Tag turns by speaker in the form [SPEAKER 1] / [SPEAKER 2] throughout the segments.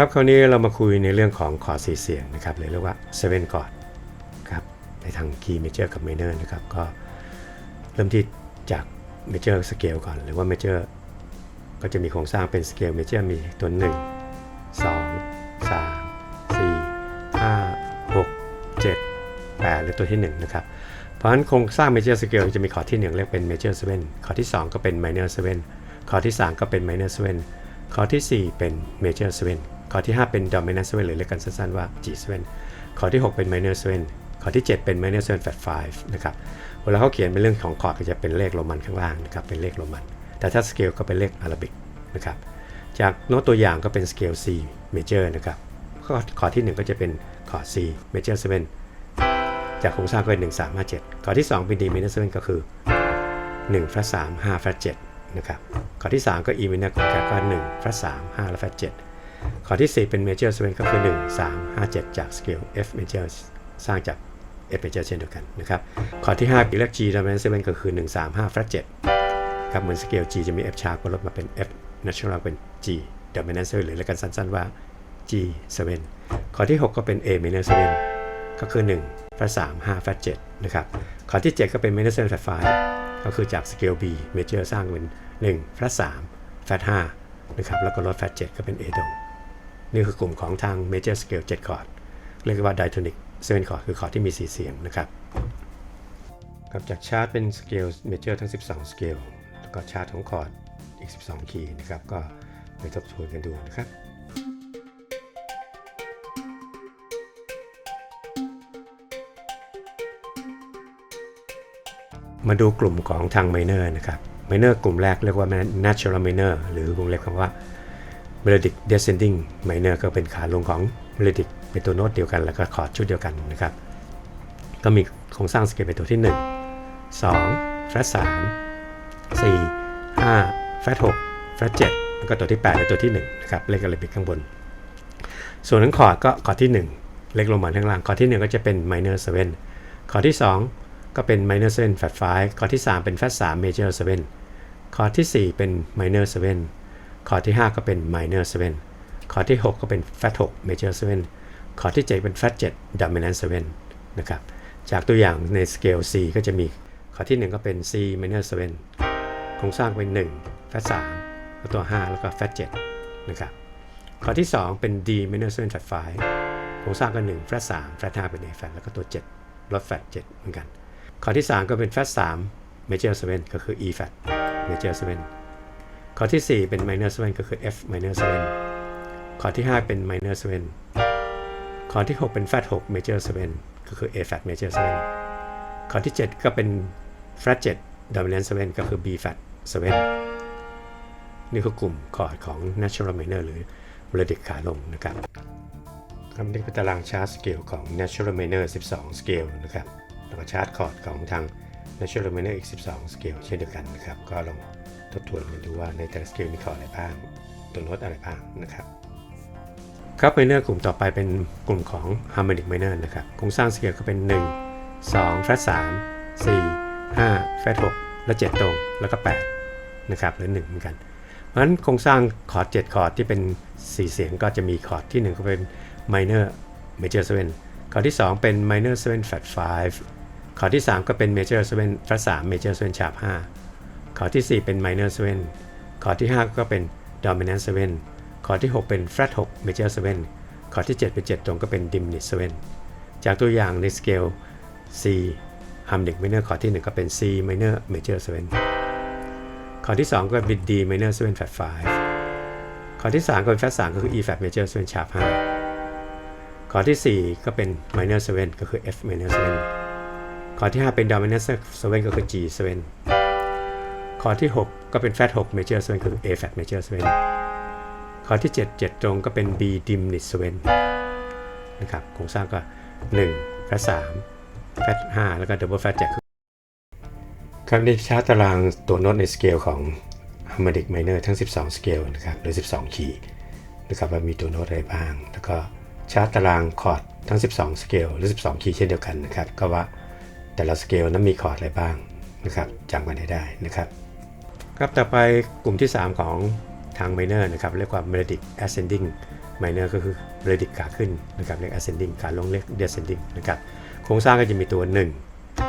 [SPEAKER 1] ครับคราวนี้เรามาคุยในเรื่องของคอร์ดสีเสียงนะครับหรือเรียกว่า7คอร์ดครับในทางคีย์เมเจอร์กับเมเนอร์นะครับก็เริ่มที่จากเมเจอร์สเกลก่อน หรือว่าเมเจอร์ก็จะมีโครงสร้างเป็นสเกลเมเจอร์มีตัว 1 2 3 4 5 6 7 8 หรือตัวที่ 1 นะครับ เพราะฉะนั้นโครงสร้างเมเจอร์สเกลจะมีคอร์ดที่ 1 เรียกเป็นเมเจอร์7คอร์ดที่ 2 ก็เป็น minor 7คอร์ดที่ 3 ก็เป็น minor 7คอร์ดที่ 4 เป็น major 7คอร์ ดที่ 5 เป็น dominant 7หรือเรียกกันสั้นๆว่า G7 คอที่ 6 เป็น minor 7คอที่ 7 เป็น minor 7 flat 5นะครับเวลาเขาเขียนเป็นเรื่องของคอร์ดก็จะเป็นเลขโรมันข้างล่างนะครับเป็นเลขโรมัน แต่ถ้าสเกลก็เป็นเลขอาราบิกนะครับจากโน้ตตัวอย่างก็เป็นสเกล C major นะครับข้อคอที่ 1 ก็จะเป็นคอร์ด C major 7จากโครงสร้างก็เป็น1 3 5 7คอร์ดที่ 2 เป็น D minor 7ก็คือ1 flat 3 5 flat 7นะครับคอที่ 3 ก็ E minor ของแกก็1 flat 3 5และ flat 7 คอที่ 4 เป็น major 7ก็คือ 1 3 5 7 จากสเกล F major สร้างจาก F major เช่นเดียวกันนะครับคอที่5เป็นเลข G dominant 7ก็คือ 1 3 5 flat 7ครับเหมือนสเกล G จะมี F sharp ก็ลดมาเป็น F natural เป็น G dominant 7หรือเรียกกันสั้นๆว่า G7 คอที่ 6 ก็เป็น A minor 7ก็คือ 1 flat 3 5 flat 7นะครับคอที่ 7 ก็เป็น minor 7 flat 5ก็คือจากสเกล B major สร้างเป็น 1 flat 3 flat 5นะครับแล้วก็ลด flat 7 ก็เป็น A ดง นี่คือกลุ่มของทาง major scale 7 คอร์ดเรียกว่า diatonic 7 คอร์ดคือคอร์ดที่มี 4 เสียงนะครับกับจากชาร์ตเป็นสเกล major ทั้ง 12 สเกลแล้วก็ชาร์ตของคอร์ดอีก 12 คีย์นะครับ ก็ไปทบทวนกันดูนะครับมาดูกลุ่มของทาง minor นะครับ minor กลุ่มแรกเรียกว่า natural minor หรือวงเล็บคำว่า melodic descending minor ก็เป็นขาลงของ melodic เป็นตัวโน้ตเดียวกัน แล้วก็คอร์ดชุดเดียวกันนะครับ ก็มีโครงสร้างสเกลเป็นตัวที่ 1 2 flat 3 4 5 flat 6 flat 7 แล้วก็ตัวที่ 8 และตัวที่1นะครับเลขอาราบิกข้างบน ส่วนทั้งคอร์ดก็คอร์ดที่ 1 เลขโรมันข้างล่างคอร์ดที่ 1 ก็จะเป็น minor 7คอร์ดที่ 2 ก็เป็น minor 7 flat 5คอร์ดที่ 3 เป็น flat 3 major 7คอร์ดที่ 4 เป็น minor 7 คอร์ดที่ 5 ก็เป็น minor 7คอร์ดที่ 6 ก็เป็น flat 6 major 7คอร์ดที่ 7 เป็น flat 7 dominant 7 นะครับ จากตัวอย่างในสเกล C ก็จะมีคอร์ดที่ 1 ก็เป็น C minor 7 โครงสร้างเป็น 1 flat 3แล้วตัว 5 แล้วก็ flat 7 นะครับคอร์ดที่ 2 เป็น D minor 7 flat 5 โครงสร้างก็1 flat 3 flat 5เป็น A flat แล้วก็ตัว 7 ลด flat 7 เหมือนกันคอร์ดที่ 3 ก็เป็น flat 3 major 7 ก็คือ E flat major 7 คอที่ 4 เป็น minor 7 ก็คือ F minor 7คอที่ 5 เป็น minor 7คอที่ 6 เป็น flat 6 major 7ก็คือ A flat major 7คอที่ 7 ก็เป็น flat 7 dominant 7ก็คือ B flat 7นี่คือกลุ่มคอร์ดของ natural minor หรือ melodic ขาลงนะครับคำนี้เป็นตารางชาร์ตสเกลของ natural minor 12สเกลนะครับแล้วก็ชาร์ตคอร์ดของทาง natural minor อีก12สเกลเช่นเดียวกันนะครับ ก็ลองทบทวนกันดูว่าในแต่ละสเกลมีคออะไรบ้าง ตัวโน้ตอะไรบ้างนะครับครับ minor กลุ่มต่อไปเป็นกลุ่มของ harmonic minor นะครับโครงสร้างสเกลก็เป็น 1 2 flat 3 4 5 flat 6 และ 7 ตรง แล้วก็ 8 นะครับหรือ1เหมือนกัน เพราะฉะนั้นโครงสร้างคอร์ด7คอร์ดที่เป็น 4 เสียงก็จะมีคอร์ดที่ 1 ก็เป็น minor major 7คอร์ดที่ 2 เป็น minor 7 flat 5 คอที่ 3 ก็เป็น major 7 flat 3 major 7 sharp 5คอร์ดที่ 4 เป็น minor 7คอร์ดที่ 5 ก็เป็น dominant 7คอร์ดที่ 6 เป็น flat 6 major 7คอร์ดที่ 7 เป็น 7 ตรงก็เป็น diminished 7จากตัวอย่างในสเกล C harmonic minor คอร์ดที่ 1 ก็เป็น C minor major 7คอร์ดที่ 2 ก็เป็น D minor 7 flat 5คอที่ 3 ก็เป็น flat 3 ก็คือ E flat major 7 sharp 5คอที่ 4 ก็เป็น minor 7 ก็คือ F minor 7 คอร์ดที่ 5 เป็น dominant 7ก็คือ G 7คอร์ดที่ 6 ก็เป็น flat 6 major 7ก็คือ A flat major 7คอร์ดที่ 7 7 ตรงก็เป็น B diminished 7นะครับโครงสร้างก็1 flat 3 flat 5แล้วก็ double flat 7ครับในชาร์ตตารางตัวโน้ตในสเกลของ harmonic minor ทั้ง 12 สเกลนะครับหรือ 12 คีย์นะครับว่ามีตัวโน้ตอะไรบ้าง แล้วก็ชาร์ตตารางคอร์ดทั้ง 12 สเกลหรือ 12 คีย์เช่นเดียวกันนะครับก็ว่า แต่ละสเกลนั้นมีคอร์ดอะไรบ้างนะครับจำกันให้ได้นะครับครับต่อไปกลุ่มที่ 3 ของทาง minor นะครับเรียกว่า melodic ascending minor ก็คือ melodic ขาขึ้นนะครับเรียก ascending ขาลงเรียก descending นะครับโครงสร้างก็จะมีตัว 1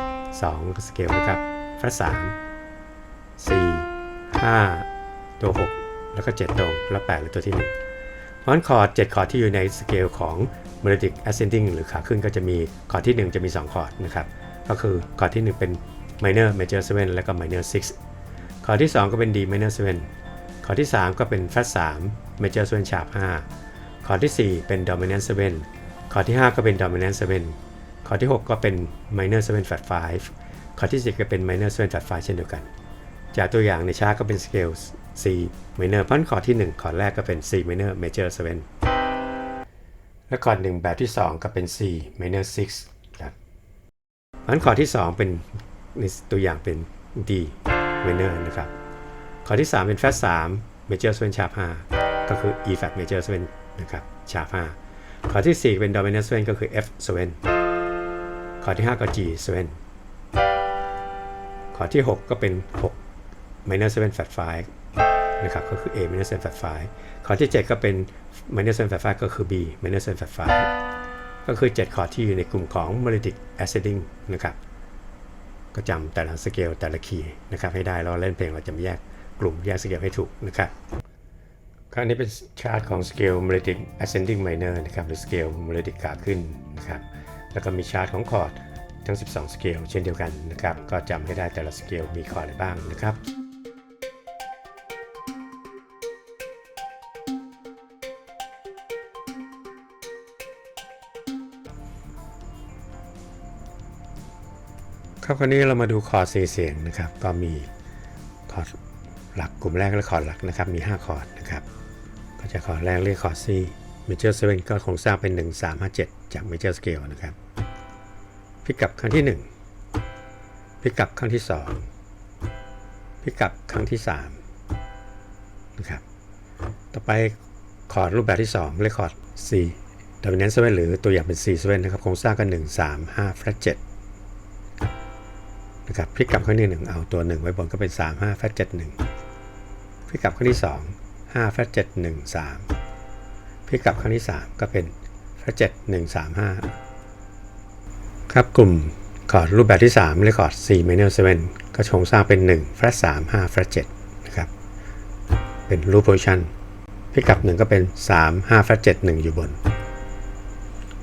[SPEAKER 1] 2สเกลนะครับ flat 3 4 5ตัว 6 แล้วก็ 7 ตรงแล้ว8หรือตัวที่1เพราะฉะนั้นคอร์ด7คอร์ดที่อยู่ในสเกลของ melodic ascending หรือขาขึ้นก็จะมีคอร์ดที่ 1 จะมี 2 คอร์ดนะครับ ก็คือคอร์ดที่ 1 เป็น minor major 7 แล้วก็ minor 6 คอร์ดที่ 2 ก็เป็น D minor 7 คอร์ดที่ 3 ก็เป็น flat 3 major 7 sharp 5 คอร์ดที่ 4 เป็น dominant 7 คอร์ดที่ 5 ก็เป็น dominant 7 คอร์ดที่ 6 ก็เป็น minor 7 flat 5 คอร์ดที่10ก็เป็น minor 7 flat 5 เช่นเดียวกัน จากตัวอย่างในชาร์ตก็เป็นสเกล C minor เพราะฉะนั้นคอร์ดที่ 1 คอร์ดแรกก็เป็น C minor major 7และคอร์ดหนึ่งแบบที่ 2 ก็เป็น C minor 6 ครับเพราะฉะนั้นคอร์ดที่ 2 เป็นในตัวอย่างเป็น D minor นะครับคอร์ดที่ 3 เป็น flat 3 major 7 sharp 5ก็คือ E flat major 7นะครับ sharp 5คอร์ดที่ 4 เป็น dominant 7ก็คือ F 7คอร์ดที่ 5 ก็ G 7คอร์ดที่ 6 ก็เป็น 6 minor 7 flat 5นะครับก็คือ A minor 7 flat 5คอร์ดที่ 7 ก็เป็น minor 7 flat 5ก็คือ B minor 7 flat 5 ก็คือ 7 คอร์ดที่อยู่ในกลุ่มของ melodic ascending นะครับ ก็จำแต่ละสเกลแต่ละคีย์นะครับให้ได้แล้วเล่นเพลงเราจะแยกกลุ่มแยกสเกลให้ถูกนะครับครั้งนี้เป็นชาร์ตของสเกล melodic ascending minor นะครับหรือสเกล melodic ขาขึ้นนะครับแล้วก็มีชาร์ตของคอร์ดทั้ง 12 สเกลเช่นเดียวกันนะครับก็จำให้ได้แต่ละสเกลมีคอร์ดอะไรบ้างนะครับ ครับคราวนี้เรามาดูคอร์ดสี่เสียงนะครับ ก็มีคอร์ดหลักกลุ่มแรกและคอร์ดหลักนะครับ มี 5 คอร์ดนะครับ ก็จะคอร์ดแรกเรียกคอร์ด C major 7ก็คงสร้างเป็น 1 3 5 7 จาก major scale นะครับพิกับครั้งที่ 1พิกับครั้งที่ 2พิกับครั้งที่3นะครับต่อไปคอร์ดรูปแบบที่ 2 เรียกคอร์ด C dominant 7หรือตัวอย่างเป็น C 7นะครับโครงสร้างกัน 1 3 5 flat 7 นะครับพลิกกลับครั้งที่หนึ่งเอาตัว 1 ไว้บนก็เป็น 3 5 แฟต7 1พลิกกลับครั้งที่ 2 5แฟต7 1 3พลิกกลับครั้งที่ 3 ก็เป็นแฟต7 1 3 5 ครับกลุ่มคอร์ดรูปแบบที่3เรียกคอร์ด C minor 7ก็โครงสร้างเป็น1แฟต3 5แฟต7นะครับ เป็นรูปโพซิชันพลิกกลับ 1 ก็เป็น 3 5แฟต7 1 อยู่บน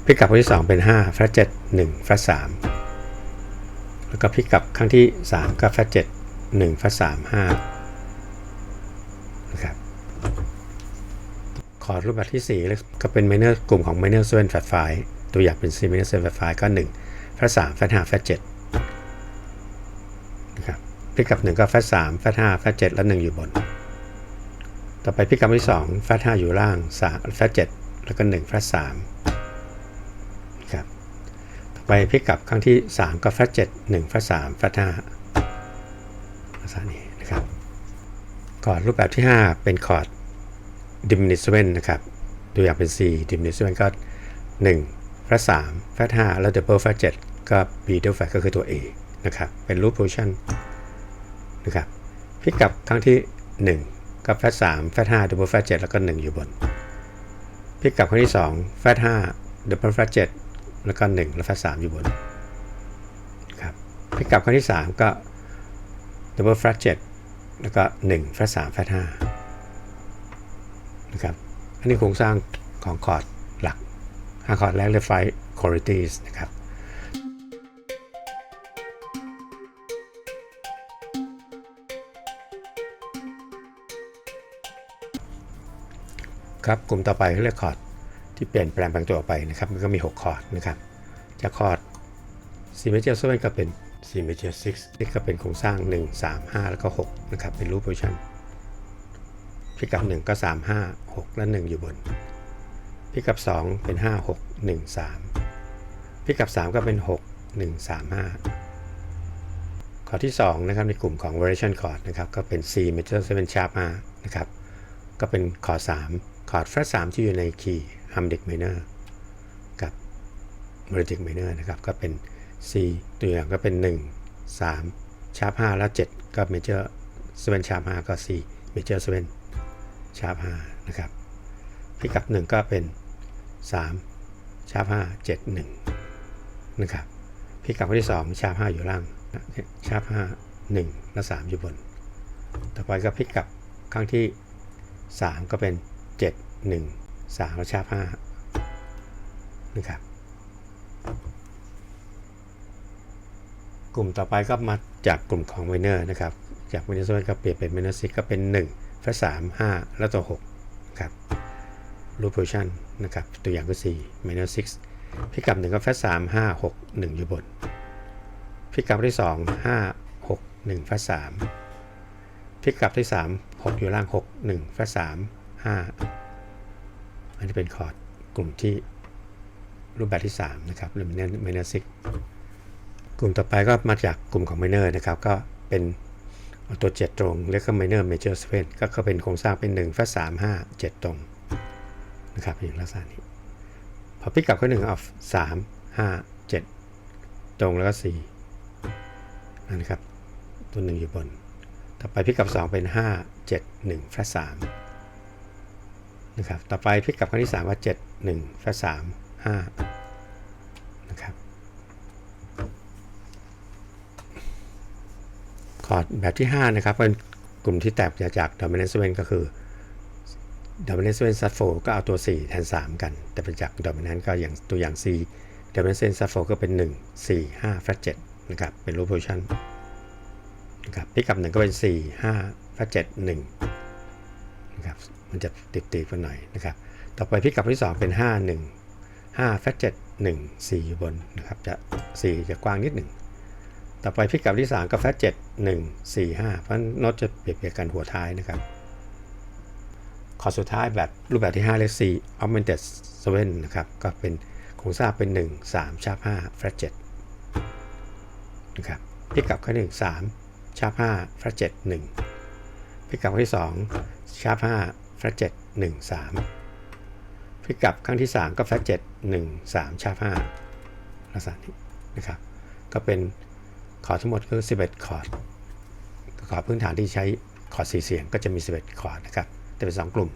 [SPEAKER 1] พลิกกลับครั้งที่ 2 เป็น 5แฟต7 1แฟต3 แล้วก็พลิกกลับครั้งที่ 3 ก็แฟต7 1แฟต3 5นะครับคอร์ดรูปแบบที่4ก็เป็น minor กลุ่มของ minor 7 flat 5ตัวอย่างเป็น C minor 7 flat 5ก็1แฟต3แฟต5แฟต7นะครับพลิกกลับ1ก็แฟต3แฟต5แฟต7แล้ว1อยู่บน ต่อไปพลิกกลับที่2แฟต5อยู่ล่าง3แฟต7แล้วก็1แฟต3นะครับ ไปพลิกกลับครั้งที่ 3ก็แฟต7 1แฟต3แฟต5ลักษณะนี้นะครับคอร์ดรูปแบบที่ 5 เป็นคอร์ด diminished 7นะครับตัวอย่างเป็น C diminished 7ก็1แฟต3แฟต5แล้ว double แฟต7ก็ B double แฟตก็คือตัว A นะครับเป็นรูป position นะครับพลิกกลับครั้งที่ 1ก็แฟต3แฟต5 double แฟต7แล้วก็ 1 อยู่บนพลิกกลับครั้งที่ 2 แฟต5 double แฟต7 แล้วก็ 1 แล้วแฟต3อยู่บนครับพลิกกลับครั้งที่ 3 ก็ double flat 7แล้วก็1 flat 3 flat 5นะครับอันนี้โครงสร้างของคอร์ดหลัก5คอร์ดแรกเรียก five qualities นะครับครับกลุ่มต่อไปเรียกคอร์ด ที่เปลี่ยนแปลงแปลงตัวออกไปนะครับ มันก็มี 6 คอร์ดนะครับจากคอร์ด C major 7ก็เป็น C major 6นี่ก็เป็นโครงสร้าง 1 3 5 แล้วก็ 6 นะครับ เป็นรูปโพซิชันพิกัด1ก็ 3 5 6 และ 1 อยู่บน พิกัด2เป็น 5 6 1 3 พิกัด3ก็เป็น 6 1 3 5 คอร์ดที่ 2 นะครับ ในกลุ่มของ variation chord นะครับ ก็เป็น C major 7 sharp 5นะครับ ก็เป็นคอร์ด3คอร์ด flat 3 ที่อยู่ในคีย์ harmonic minor กับ melodic minor นะครับ ก็เป็น C ตัวอย่างก็เป็น 1 3 sharp 5แล้ว 7 ก็ major 7 sharp 5ก็ C major 7 sharp 5นะครับพิกัด1ก็เป็น 3 ชาร์ป5 7 1 นะครับพิกัดที่ 2 ชาร์ป5อยู่ล่าง ชาร์ป5 1 และ 3 อยู่บน ต่อไปก็พิกัดครั้งที่ 3 ก็เป็น 7 1 3และชาร์ป5นะครับ กลุ่มต่อไปก็มาจากกลุ่มของไมเนอร์นะครับ จากไมเนอร์โซนก็เปลี่ยนเป็นไมเนอร์ซิกก็เป็น1แฟส3 5แล้วตัว6ครับรูปโพชันนะครับ ตัวอย่างก็4ไมเนอร์6พิกัดหนึ่งก็แฟส3 5 6 1อยู่บน พิกัดที่2 5 6 1แฟส3พิกัดที่3 6อยู่ล่าง6 1แฟส3 5 อันนี้เป็นคอร์ดกลุ่มที่รูปแบบที่ 3 นะครับหรือไมเนอร์ซิกกลุ่มต่อไปก็มาจากกลุ่มของ minor นะครับ ก็เป็นตัว 7 ตรงเรียกว่า minor major seven ก็คือเป็นโครงสร้างเป็น1แฟส3 5 7 ตรงนะครับอย่างลักษณะนี้ พอพลิกกลับก็1เอา3 5 7ตรงแล้วก็4นะครับ ตัวหนึ่งอยู่บน ต่อไปพลิกกลับ2เป็น5 7 1แฟส3 นะครับ ต่อไปพลิกกลับครั้งที่ 3 ว่า 7 1แฟส3 5นะครับ คอร์ดแบบที่ 5 นะครับ เป็นกลุ่มที่แตกจาก dominant seven ก็คือ dominant seven sub 4ก็เอาตัว 4 แทน 3 กัน แต่เป็นจาก dominant ก็อย่างตัวอย่าง C dominant seven sub 4ก็เป็น 1 4 5 flat 7นะครับ เป็น root position นะครับพลิกับ1ก็เป็น 4 5 flat 7 1นะครับ มันจะติดตีกันหน่อยนะครับ ต่อไปพิกับที่ 2 เป็น 5 1 5 flat 7 1 4อยู่บนนะครับจะ4จะกว้างนิดหนึ่งต่อไปพิกัดที่ 3ก็แฟต7 1 4 5เพราะโน้ตจะเปรียบเทียบกันหัวท้ายนะครับขอสุดท้ายแบบรูปแบบที่5เรียก C augmented 7นะครับก็เป็นโครงสร้างเป็น 1 3ชาร์ป5 flat 7นะครับพิกัดข้อ1 3ชาร์ป5 flat 7 1พิกัดข้อที่2ชาร์ป5 flat 7 1 3พิกัดครั้งที่ 3 ก็ flat 7 1 3ชาร์ป5ลักษณะนี้นะครับ ก็เป็นคอร์ดทั้งหมดคือ 11 คอร์ดคอร์ดพื้นฐานที่ใช้คอร์ด4เสียงก็จะมี 11 คอร์ดนะครับแต่เป็น 2 กลุ่ม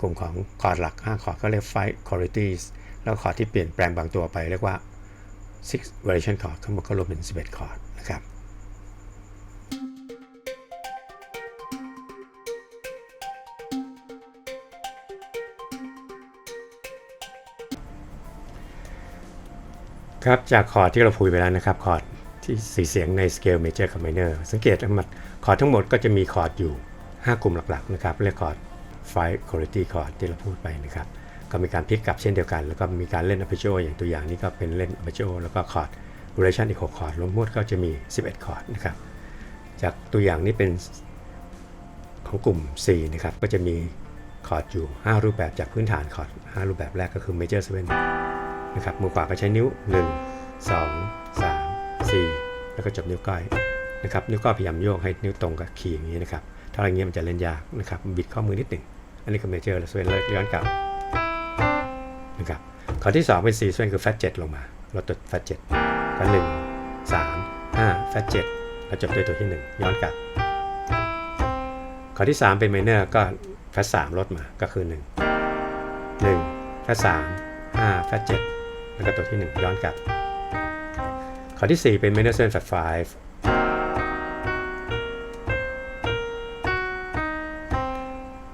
[SPEAKER 1] กลุ่มของคอร์ดหลัก 5 คอร์ดก็เรียก5 qualities แล้วคอร์ดที่เปลี่ยนแปลงบางตัวไปเรียกว่า6 variation chord ทั้งหมดก็รวมเป็น 11 คอร์ด ครับจากคอร์ดที่เราพูดไปแล้วนะครับคอร์ดที่สีเสียงในสเกลเมเจอร์กับไมเนอร์สังเกตทั้งหมดคอร์ดทั้งหมดก็จะมีคอร์ดอยู่ 5 กลุ่มหลักๆนะครับเรียกคอร์ด five quality chord ที่เราพูดไปนะครับก็มีการพลิกกลับเช่นเดียวกัน แล้วก็มีการเล่น arpeggio อย่างตัวอย่างนี้ก็เป็นเล่น arpeggio แล้วก็คอร์ด duration อีก 6 คอร์ดรวมทั้งหมดก็จะมี 11 คอร์ดนะครับจากตัวอย่างนี้เป็นของกลุ่ม C นะครับก็จะมีคอร์ดอยู่ 5 รูปแบบจากพื้นฐานคอร์ด5รูปแบบแรกก็คือ major 7น นะครับมือขวาก็ใช้นิ้ว 1 2 3 4 แล้วก็จบนิ้วก้อยนะครับนิ้วก้อยพยายามโยกให้นิ้วตรงกับคีย์อย่างนี้นะครับถ้าอย่างนี้มันจะเล่นยากนะครับบิดข้อมือนิดหนึ่ง อันนี้ก็เมเจอร์ล้วส่วนเลยย้อนกลับนะครับข้อที่ 2 เป็น C ส่วนคือ flat 7ลงมา เราตัด flat 7ก็1 3 5 flat 7แล้วจบด้วยตัวที่ 1 ย้อนกลับ ข้อที่ 3 เป็น minor ก็ flat 3ลดมาก็คือ 1 1 flat 3 5 flat 7แล้วก็ตัวที่ 1 ย้อนกลับ ข้อที่ 4 เป็น minor 7 flat 5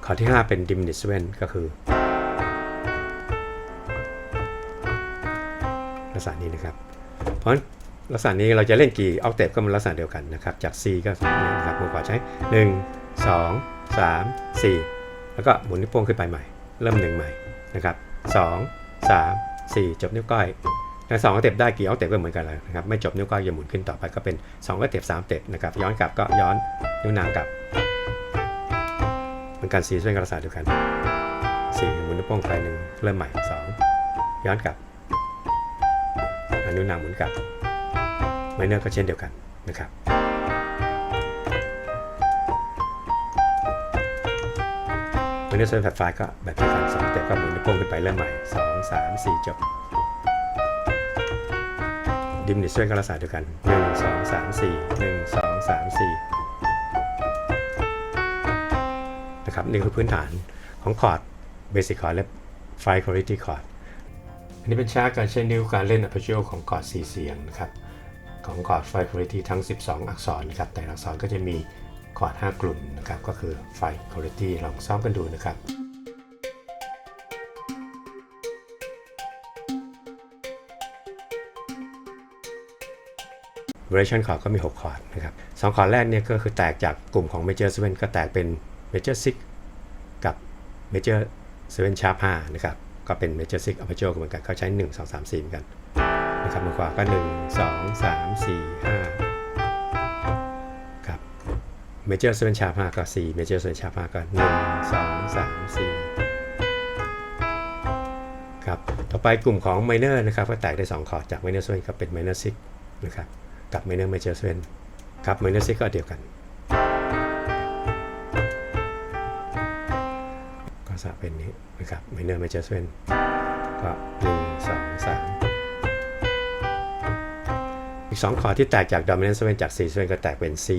[SPEAKER 1] ข้อที่ 5 เป็น diminished seven ก็คือลักษณะนี้นะครับ เพราะลักษณะนี้เราจะเล่นกี่ออกเทปก็มันลักษณะเดียวกันนะครับ จาก C ก็นี้นะครับมือขวาใช้ 1 2 3 4 แล้วก็หมุนนิ้วโป้งขึ้นไปใหม่ เริ่ม1ใหม่นะครับ 2 3 4 จบนิ้วก้อยในสองออกเทปได้กี่ออกเทปก็เหมือนกันเลยนะครับไม่จบนิ้วก้อยจะหมุนขึ้นต่อไปก็เป็น2ออกเทป3เทปนะครับย้อนกลับก็ย้อนนิ้วนางกลับเหมือนกันสีส่วนกระสาเดียวกันสี่หมุนนิ้วโป้งไปหนึ่งเริ่มใหม่สองย้อนกลับนนิ้วนางหมุนกลับไมเนอร์ก็เช่นเดียวกันนะครับ นอร์ส่วนแฟลไฟก็แบบเดียวกันสองแต่ก็หมุนนิ้วโป้งขึ้นไปเริ่มใหม่สองสามสี่จบดิมนิส่วนกระสาเดียวกันหนึ่งสองสามสี่หนึ่งสองสามสี่นะครับนี่คือพื้นฐานของคอร์ดเบสิ c คอร์ดและ Fine Quality Chord อันนี้เป็นชาร์ตการใช้นิ้วการเล่น arpeggio ของคอร์ดสี่เสียงนะครับของคอร์ด Fine Quality ทั้ง 12 อักษรครับแต่ละอักษรก็จะมี คอร์ด5กลุ่มนะครับก็คือ Fine Quality ลองซ้อมกันดูนะครับ variation คอร์ดก็มี 6 คอร์ดนะครับสองคอร์ดแรกเนี่ยก็คือแตกจากกลุ่มของ major 7ก็แตกเป็น major 6กับ major 7 sharp 5นชาร์ปนะครับก็เป็น major 6 arpeggio เหมือนกันเขาใช้ 1 2 3 4เหมือนกันนะครับมือขวาก็ 1 2 3 4 5 เมเจอร์เซเว่นชาร์ปาก็สี่เมเจอร์เซเว่นชาร์ปาก็หนึ่งสองสามสี่ครับต่อไปกลุ่มของไมเนอร์นะครับก็แตกได้ 2 คอร์ดจากไมเนอร์เซเว่นก็เป็นไมเนอร์ซิกนะครับกับไมเนอร์เมเจอร์เซเว่นครับไมเนอร์ซิกก็เดียวกันก็จะเป็นนี้นะครับไมเนอร์เมเจอร์เซเว่นก็หนึ่งสองสามอีกสองคอร์ดที่แตกจากดอมิเนนต์เซเว่นจาก4เซเว่นก็แตกเป็น C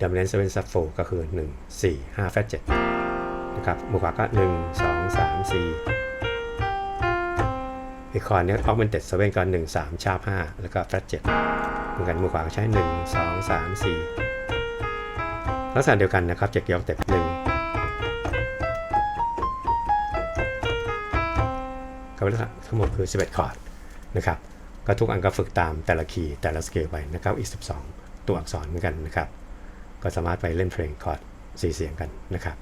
[SPEAKER 1] dominant 7 sub 4ก็คือ 1 4 5 flat 7นะครับมือขวาก็ 1 2 3 4อีกคอร์ดเนี้ย augmented 7ก็ 1 3 sharp 5แล้วก็ flat 7เหมือนกันมือขวาก็ใช้ 1 2 3 4 ลักษณะเดียวกันนะครับจากเกี่ยวกับเต็ป1ก็เป็นทั้งหมดคือ 11 คอร์ดนะครับก็ทุกอันก็ฝึกตามแต่ละคีย์แต่ละสเกลไปนะครับอีก 12 ตัวอักษรเหมือนกันนะครับ ก็สามารถไปเล่นเพลงคอร์ดสี่เสียงกันนะครับ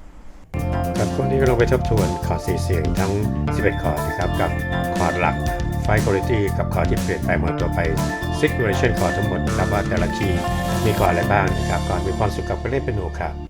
[SPEAKER 1] ครับคนที่ก็ลองไปทบทวนคอร์ดสี่เสียงทั้ง 11 คอร์ดนะครับกับคอร์ดหลักไฟคุณภาพกับคอร์ดที่เปลี่ยนไปหมดตัวไปซิกเนเจอร์คอร์ดทั้งหมดนะครับว่าแต่ละคีย์มีคอร์ดอะไรบ้างนะครับก่อนมีความสุขกับการเล่นเป็นโนครับ